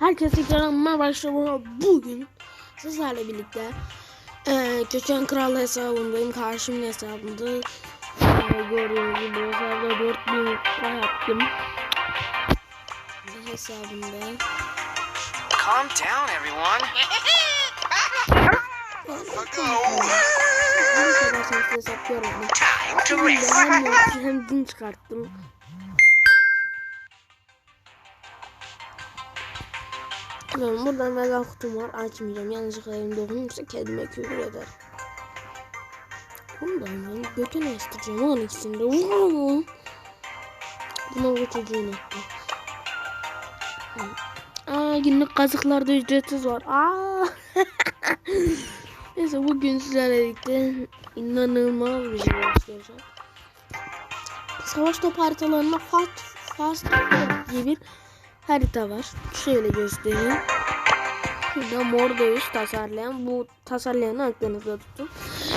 Herkese kanalıma başlama bugün sizlerle birlikte eee Köken Kral hesabındayım. Karşımın hesabında eee, gördüğünüz gibi hesabda 4000 lira yaptım. Bu hesabında Calm down, everyone. sesli hesap rest. hem din çıkarttım. Ben buradan mega kutum var açmayacağım. Yanlışlıkla elim dokunursa kendime küfür eder. Bundan ben götüne isteyeceğim onun ikisini de. Vuuu. Buna bu çocuğun attı. Aa günlük kazıklarda ücretsiz var. Aa. Neyse bugün sizlerle birlikte inanılmaz bir şey göstereceğim. Savaş top haritalarında Fast, Fast diye harita var. Şöyle göstereyim. Şurada mor dövüş tasarlayan bu tasarlayanı aklınızda tutun.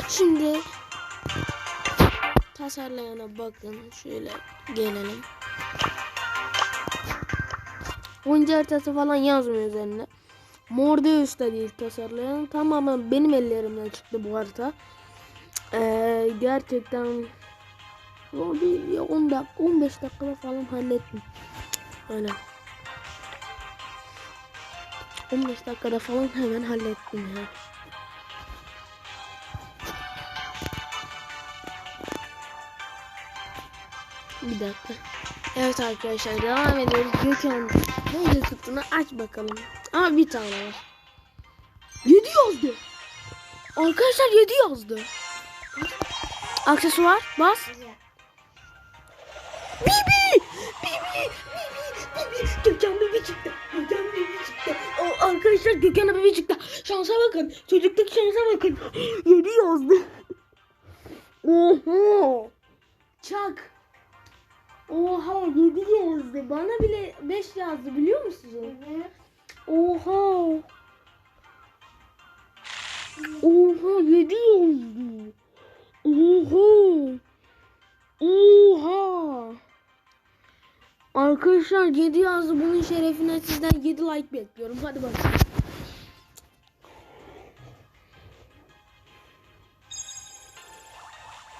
Şimdi tasarlayana bakın. Şöyle gelelim. Oyuncu haritası falan yazmıyor üzerinde. Mordeus da değil tasarlayan. Tamamen benim ellerimden çıktı bu harita. Ee, gerçekten o ya 10 dakika 15 dakikada falan hallettim. Öyle. 15 dakikada falan hemen hallettim ya. Bir dakika. Evet arkadaşlar devam ediyoruz. Gökhan neydi tuttuğunu aç bakalım. Ama bir tane var. 7 yazdı. Arkadaşlar 7 yazdı. Aksesuar bas. Bibi! Bibi! Bibi! Bibi! Gökhan Bibi çıktı. Arkadaşlar Gökhan'a Bibi çıktı. Şansa bakın. Çocuktaki şansa bakın. 7 yazdı. Oho! Çak. Oha 7 yazdı. Bana bile 5 yazdı biliyor musunuz? Oha. Oha 7 yazdı. Oha. Oha. Arkadaşlar 7 yazdı. Bunun şerefine sizden 7 like bekliyorum. Hadi bakalım.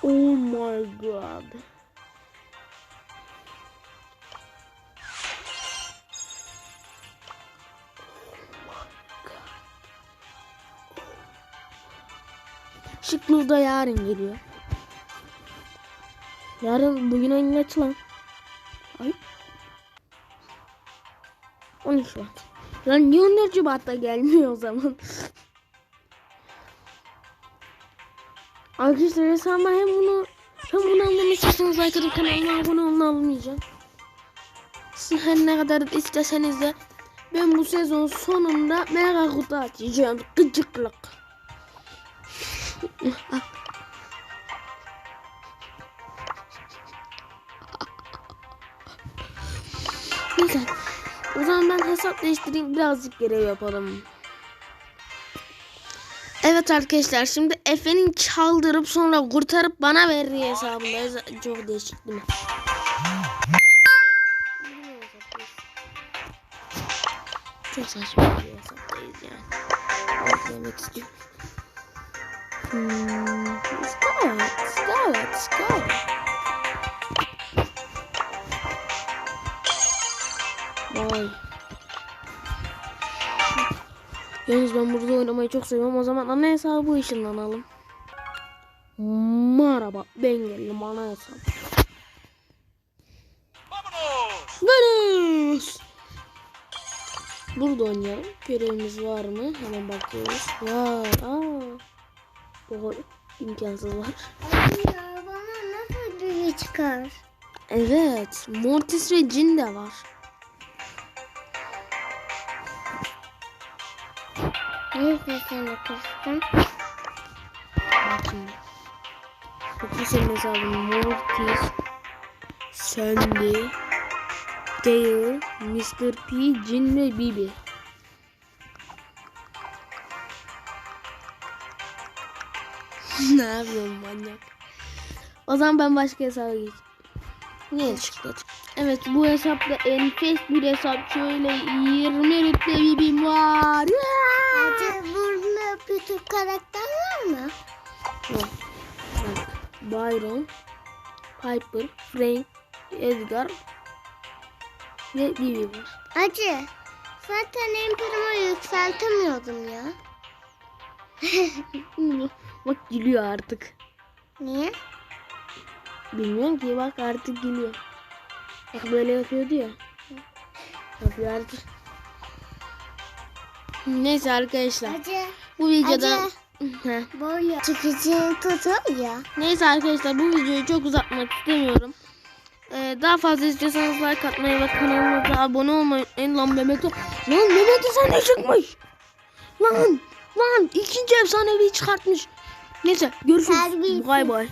Oh my god. Şıklı yarın geliyor. Yarın bugün oyun kaç lan? Ay. 13 Şubat. Lan niye 14 Şubat'ta gelmiyor o zaman? Arkadaşlar hesabıma hem bunu hem bunu like atın kanalıma abone olun almayacağım. Siz her ne kadar isteseniz de ben bu sezon sonunda mega kutu açacağım. Gıcıklık. Neyse. O zaman ben hesap değiştireyim. Birazcık görev yapalım. Evet arkadaşlar şimdi Efe'nin çaldırıp sonra kurtarıp bana verdiği hesabındayız. Çok değişik değil mi? Çok saçma bir hesaptayız yani. Demek istiyorum. Hmm, Scarlet, Scarlet, Scarlet. Vay. Yalnız ben burada oynamayı çok seviyorum. O zaman ana hesabı ışınlanalım. Merhaba ben geldim ana hesap. Varız. Burada oynayalım. Görevimiz var mı? Hemen bakıyoruz. Var. Aa. Doğru. İmkansız var. Ya bana nasıl çıkar? Evet. Mortis ve Jin de var. Neyse seni kıstım. Bak şimdi. Bakın senin hesabın Mortis, Sandy, Dale, Mr. P, Jin ve Bibi. ne yapıyorum manyak? O zaman ben başka hesaba geçeyim. Niye çıktı? Evet bu hesapta enfes bir hesap. Şöyle 20 rütbe bibim var. Hacı burada bir Türk karakter var mı? Bak, bak. Byron, Piper, Frank, Edgar ve Bibi var. Hacı zaten emperimi yükseltemiyordum ya. Bak gülüyor artık. Niye? Bilmiyorum ki bak artık gülüyor. Bak böyle yapıyordu ya. Yapıyor artık. Neyse arkadaşlar. Hacı Bu videoda böyle çıkıcını tutuyor ya. Neyse arkadaşlar bu videoyu çok uzatmak istemiyorum. Ee, daha fazla istiyorsanız like atmayı ve kanalımıza abone olmayı unutmayın. Lan Mehmet'e Lan Mehmet'e sahne çıkmış. Lan lan ikinci efsanevi çıkartmış. Neyse görüşürüz. Bay bay.